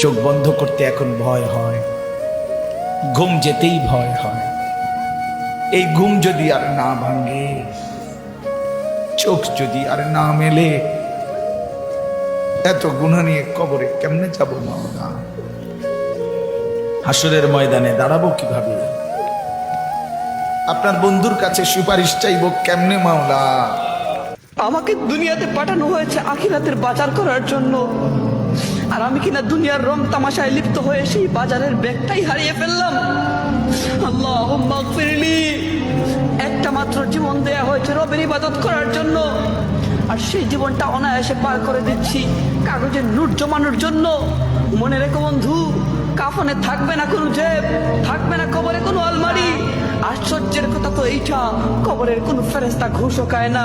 চোখ বন্ধ করতে এখন ভয় হয়। ঘুম যেতেই ভয় হয়। এই ঘুম যদি আর না ভাঙে, চোখ যদি আর না মেলে, এত গুণা নিয়ে কবরে কেমনে যাব মাওলা হাসরের ময়দানে দাঁড়াবো কীভাবে? আপনার বন্ধুর কাছে সুপারিশ চাইব কেমনে মাওলা? আমাকে দুনিয়াতে পাঠানো হয়েছে আখিরাতের বাজার করার জন্য। আর আমি কিনা দুনিয়ার রং তামাশায় লিপ্ত হয়ে সেই বাজারের ব্যাগটাই হারিয়ে ফেললাম। আল্লাহ ফিরলি একটা মাত্র জীবন দেয়া হয়েছে রবের ইবাদত করার জন্য। আর সেই জীবনটা অনায়াসে পার করে দিচ্ছি কাগজের নোট জমানোর জন্য। মনে রেখো বন্ধু, কাফনে থাকবে না কোনো জেব, থাকবে না কবরে কোনো আলমারি। আশ্চর্যের কথা তো এইটা, কবরের কোনো ফেরেস্তা ঘুষও খায় না।